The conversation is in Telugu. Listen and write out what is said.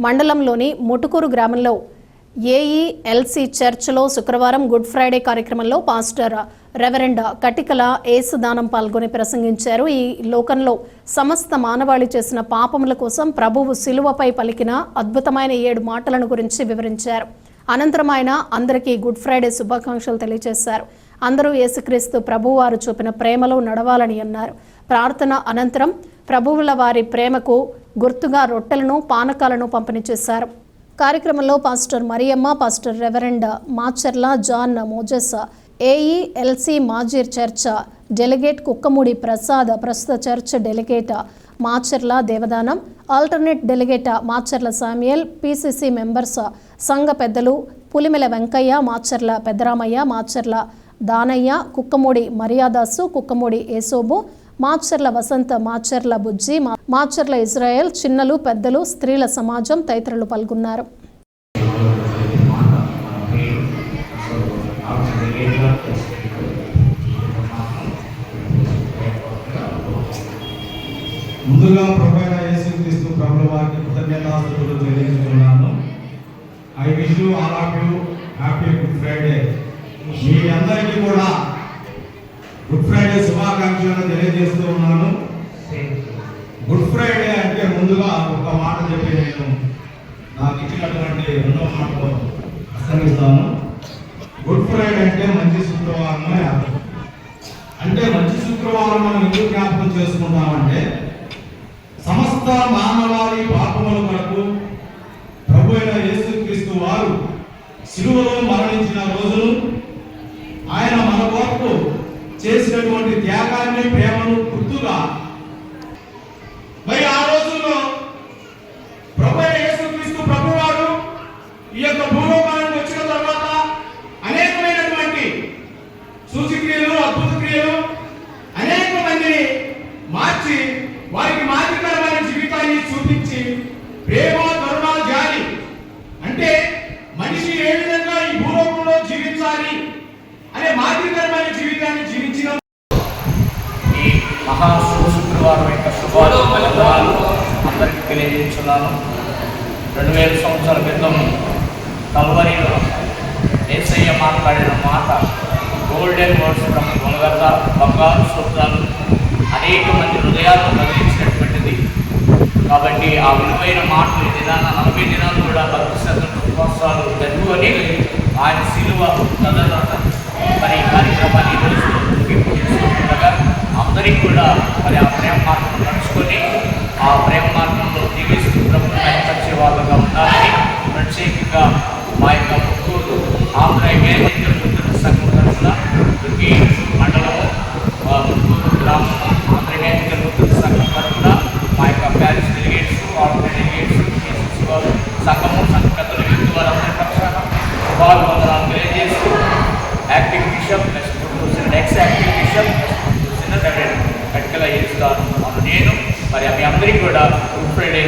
మండలంలోని ముటుకూరు గ్రామంలో ఏఈఎల్సి చర్చ్లో శుక్రవారం గుడ్ ఫ్రైడే కార్యక్రమంలో పాస్టర్ రెవరెండ్ కటికల ఏసుదానం పాల్గొని ప్రసంగించారు. ఈ లోకంలో సమస్త మానవాళి చేసిన పాపముల కోసం ప్రభువు శిలువపై పలికిన అద్భుతమైన ఏడు మాటలను గురించి వివరించారు. అనంతరం ఆయన అందరికీ గుడ్ ఫ్రైడే శుభాకాంక్షలు తెలియజేశారు. అందరూ యేసుక్రీస్తు ప్రభువారు చూపిన ప్రేమలో నడవాలని అన్నారు. ప్రార్థన అనంతరం ప్రభువుల వారి ప్రేమకు గుర్తుగా రొట్టెలను పానకాలను పంపిణీ చేశారు. కార్యక్రమంలో pastor Mariyamma pastor reverend Macharla John Moses AELC మాజీర్ church delegate Kukkamudi Prasad ప్రస్తుత church delegate Macharla Devadanam alternate delegate Macharla Samuel PCC members సంఘ పెద్దలు పులిమెల వెంకయ్య మాచర్ల పెద్దరామయ్య మాచర్ల దానయ్య కుక్కమూడి మర్యాదాసు కుక్కమూడి ఏసోబు మాచర్ల వసంత మాచర్ల బుజ్జి మాచర్ల ఇజ్రాయెల్ చిన్నలు పెద్దలు స్త్రీల సమాజం తదితరులు పాల్గొన్నారు. ముందుగా ప్రభైన యేసుక్రీస్తు ప్రభుల వారికి కృతజ్ఞతాస్తుతులు తెలియజేస్తున్నాను. I wish you all of you happy good Friday. మీ అందరికీ కూడా ఫ్రైడే శుభాకాంక్షలను తెలియజేస్తూ ఉన్నాను. గుడ్ ఫ్రైడే అంటే ముందుగా ఒక మాట చెప్పి నేను నాకు ఇచ్చినటువంటి రెండో మాటలో ప్రసంగిస్తాను. గుడ్ ఫ్రైడే అంటే మంచి శుక్రవారం అని అర్థం. అంటే మంచి శుక్రవారం మనం ఎందుకు జ్ఞాపకం చేసుకుంటామంటే సమస్త మానవాళి పాపముల కొరకు ప్రభు అయిన యేసుక్రీస్తు వారు సిలువలో మరణించిన రోజును చేసినటువంటి త్యాగాన్ని ప్రేమను గుర్తుగా ఈ మహా శుభ శుక్రవారం యొక్క శుభాలు అందరికీ తెలియజేస్తున్నాను. రెండు వేల సంవత్సరాల క్రితం కల్వరిలో ఏసయ్య మాట్లాడిన మాట గోల్డెన్ వర్డ్స్ ఫ్రమ్ బంగారు సూత్రాలు అనేక మంది హృదయాలను కలిగించినటువంటిది కాబట్టి ఆ విలువైన మాటలు దినాన నలభై దినాలు కూడా భక్తి శ్రద్ధలు ఉపవాసాలు జరుపుకొని ఆయన శిలువ కదలట మరి కార్యక్రమాన్ని అందరికీ కూడా మరి ఆ ప్రేమ మార్గం నడుచుకొని ఆ ప్రేమ మార్గంలో జీవిస్తూ ప్రభుత్వం బయటపరిచే వాళ్ళగా ఉండాలని ప్రత్యేకంగా మా యొక్క ముక్కూరు ఆంధ్ర మేనేజర్ ముత్తూరు సంఘం తరఫున దుర్గి మండలము ముక్కూరు ముత్తూరు గ్రామం ఆంధ్ర మేనేజర్ ముత్తూరు సంఘం తరఫున మా యొక్క parish delegates order delegates KCC వారు సంఘము సంఘ పెద్దల వ్యక్తి వారందరి పక్షాన శుభాలు తెలియజేస్తూ acting bishop next next acting bishop Katkala చేస్తాను నేను మరి మీ అందరికీ కూడా గుడ్ ఫ్రైడే